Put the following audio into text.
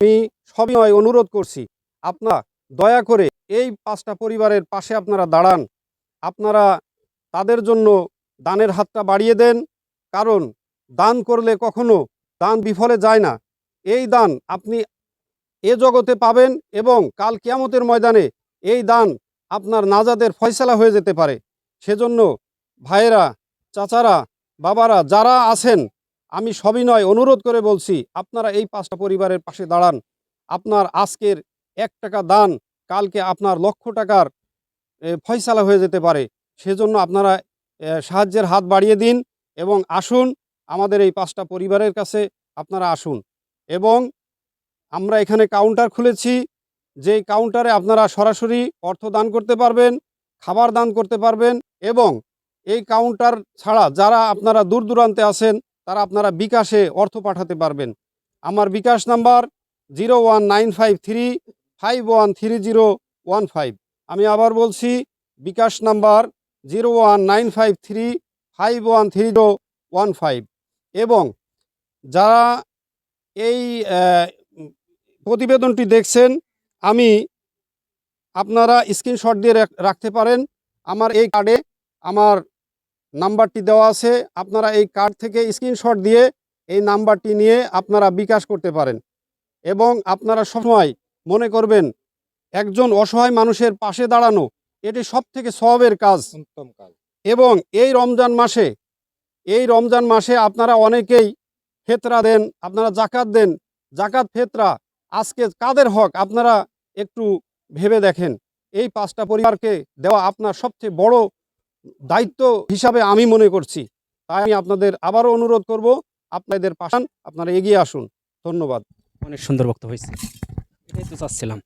আমি সবিনয় অনুরোধ করছি। আপনারা দয়া করে এই পাঁচটা পরিবারের পাশে আপনারা দাঁড়ান। আপনারা তাদের জন্য দানের হাতটা বাড়িয়ে দেন। কারণ দান করলে কখনো দান বিফলে যায় না। এই দান আপনি এ জগতে পাবেন এবং কাল কিয়ামতের ময়দানে এই দান আপনার নাজাদের ফয়সালা হয়ে যেতে পারে। সেজন্য ভাইয়েরা, চাচারা, বাবারা যারা আছেন আমি সবিনয় অনুরোধ করে বলছি, আপনারা এই পাঁচটা পরিবারের পাশে দাঁড়ান। আপনার আজকের এক টাকা দান, কালকে আপনার লক্ষ টাকার ফয়সালা হয়ে যেতে পারে। সেজন্য আপনারা সাহায্যের হাত বাড়িয়ে দিন এবং আসুন, আমাদের এই পাঁচটা পরিবারের কাছে আপনারা আসুন। এবং আমরা এখানে কাউন্টার খুলেছি যেই কাউন্টারে আপনারা সরাসরি অর্থ দান করতে পারবেন, খাবার দান করতে পারবেন এবং এই কাউন্টার ছাড়া যারা আপনারা দূর দূরান্তে আছেন তারা আপনারা বিকাশে অর্থ পাঠাতে পারবেন। আমার bKash number zero one nine five three five one three zero one five. আমি আবার বলছি, bKash number zero one nine five three five one three zero one five. এবং যারা এই প্রতিবেদনটি দেখছেন, আমি আপনারা স্ক্রিনশট দিয়ে রাখ- রাখতে পারেন। আমার এই কার্ডে আমার নাম্বারটি দেওয়া আছে আপনারা এই কার্ড থেকে স্ক্রিনশট দিয়ে এই নাম্বারটি নিয়ে আপনারা বিকাশ করতে পারেন। এবং আপনারা সবসময় মনে করবেন একজন অসহায় মানুষের পাশে দাঁড়ানো এটি সব থেকে সবের কাজ কাজ। এবং এই রমজান মাসে এই রমজান মাসে আপনারা অনেকেই ফেতরা দেন আপনারা জাকাত দেন। জাকাত ফেতরা আজকে কাদের হক আপনারা একটু ভেবে দেখেন। এই পাঁচটা পরিবারকে দেওয়া আপনার সবচেয়ে বড় দায়িত্ব হিসাবে আমি মনে করছি। তাই আমি আপনাদের আবারও অনুরোধ করব, আপনাদের পাশান আপনারা এগিয়ে আসুন। ধন্যবাদ। অনেক সুন্দর বক্তব্য হয়েছে। এটাই তো চাচ্ছিলাম।